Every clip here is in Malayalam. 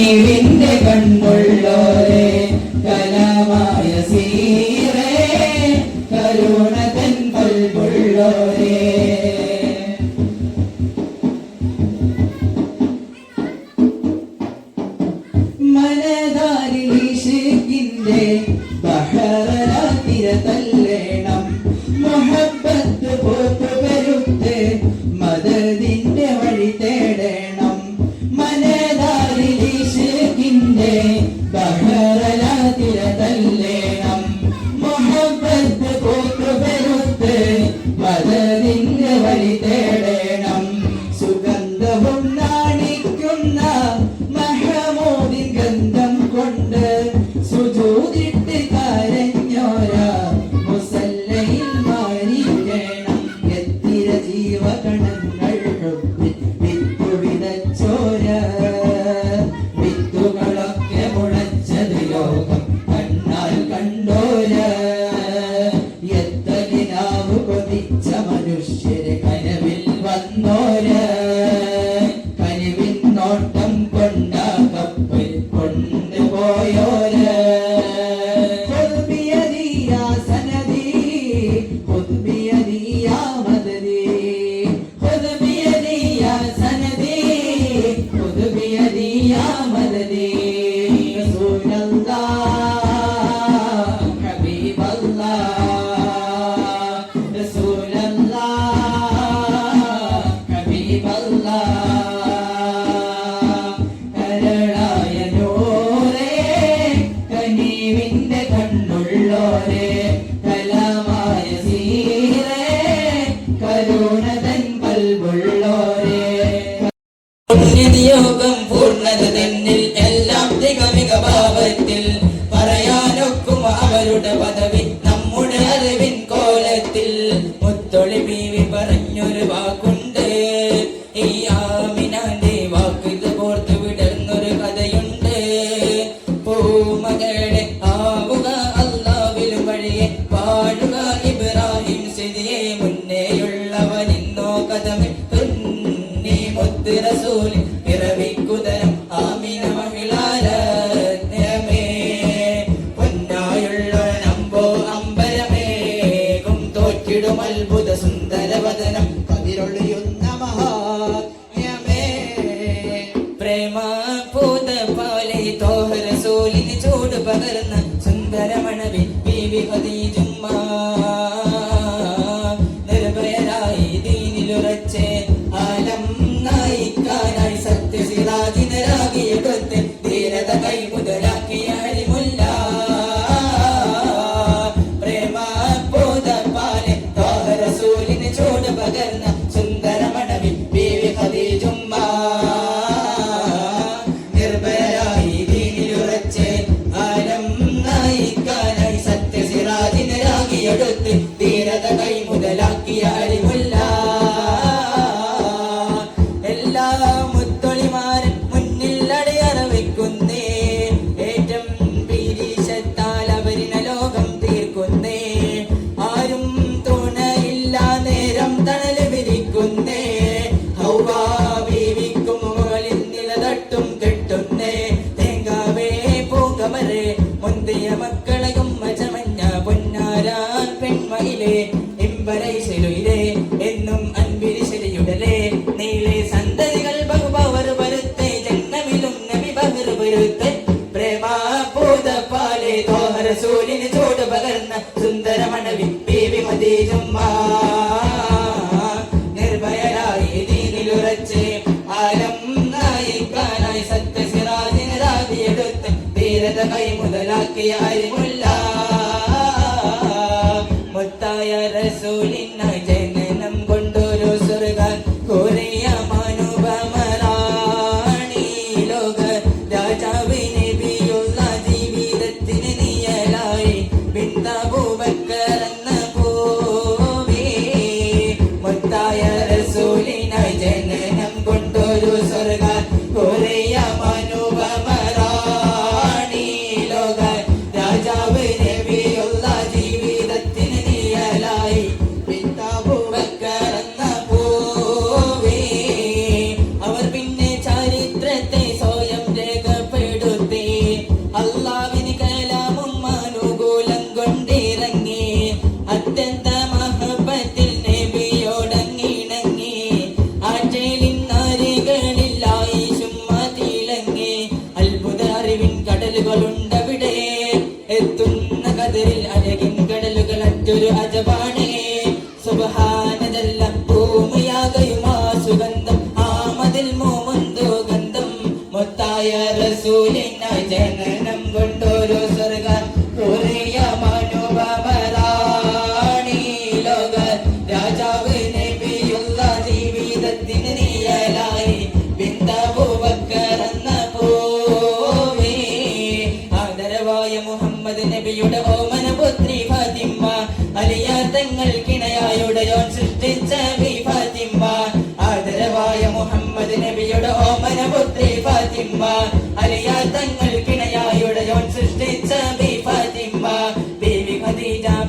കണ്ണീരിന്റെ കൺമുള്ളോരെ കലമായ സീറേ കരുണതൻ കൽമുള്ളോരെ മനതാരിൽ ഇഷിക്കിന്റെ ബഹറ love. Amen. Yeah. റസൂലിന് ചോട് പകർന്ന് റസൂലിനായി ജനനം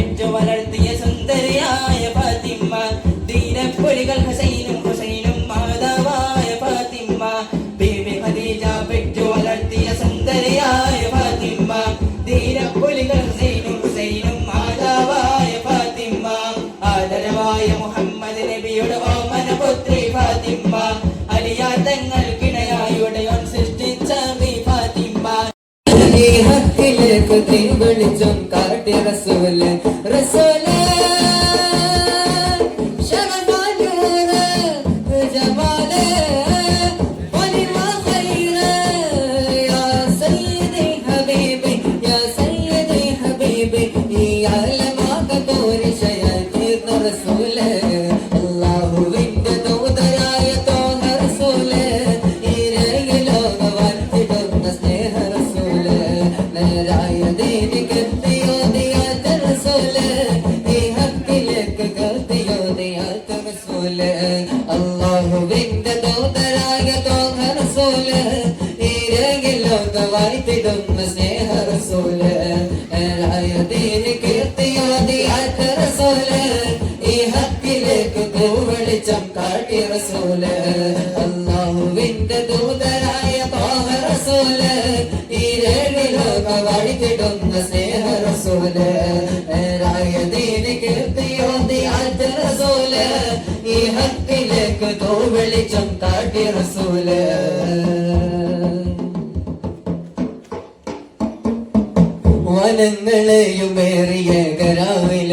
പെറ്റു വളർത്തിയ സുന്ദരിയായ ഫാത്തിമ്മ ദീനപ്പൊലികൾ ഹസൈനും ഹുസൈനും മാതാവായ ഫാത്തിമ്മ ബീവി ഖദീജ പെറ്റു വളർത്തിയ സുന്ദരിയായ ഫാത്തിമ്മ ദീനപ്പൊലികൾ ഹുസൈനും ഹുസൈനും മാതാവായ ഫാത്തിമ്മ ആദരവായ മുഹമ്മദ് നബിയുടെ ഓമന പുത്രി ഫാത്തിമ്മ അലിയ തങ്ങൾ കിണയായുടയോൻ സൃഷ്ടിച്ച ഫാത്തിമ്മ ഹക്കിലേക്ക് തീ റസൂൽ അല്ലാഹുവിന്റെ ദൂതരായ ഈ ഹക്കിലേക്ക് വെളിച്ചം കാട്ടി അള്ളാഹുവിന്റെ സ്നേഹ ഹക്കിലേക്ക് തോ വെളിച്ചം കാട്ടി റസൂൽ. വനങ്ങളെയും ഏറിയ കരാവിൽ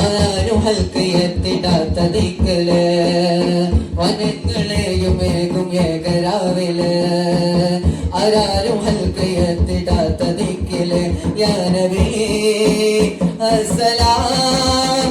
ആരുഹൽക്ക് എത്തിടാത്ത ദിക്കൽ വനങ്ങളെയും ഏകും ഏകരാവിൽ ആരാരും ഹൽക്ക് എത്തിടാത്ത ദിക്കിൽ ഞാനവേ അസ്സലാം.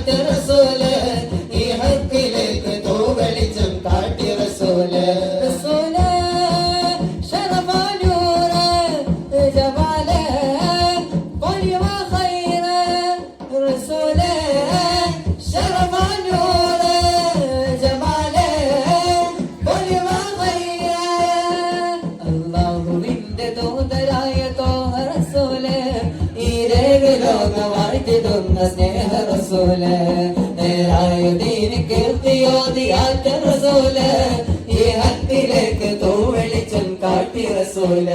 interessante. വാഴ്ത്തിടുന്ന സ്നേഹ റസൂൽ നേരായ ദീന് കീർത്തിയോദിയാറ്റ റസൂൽ ഈ ഹത്തിലേക്ക് തോ വെളിച്ചം കാട്ടി റസൂൽ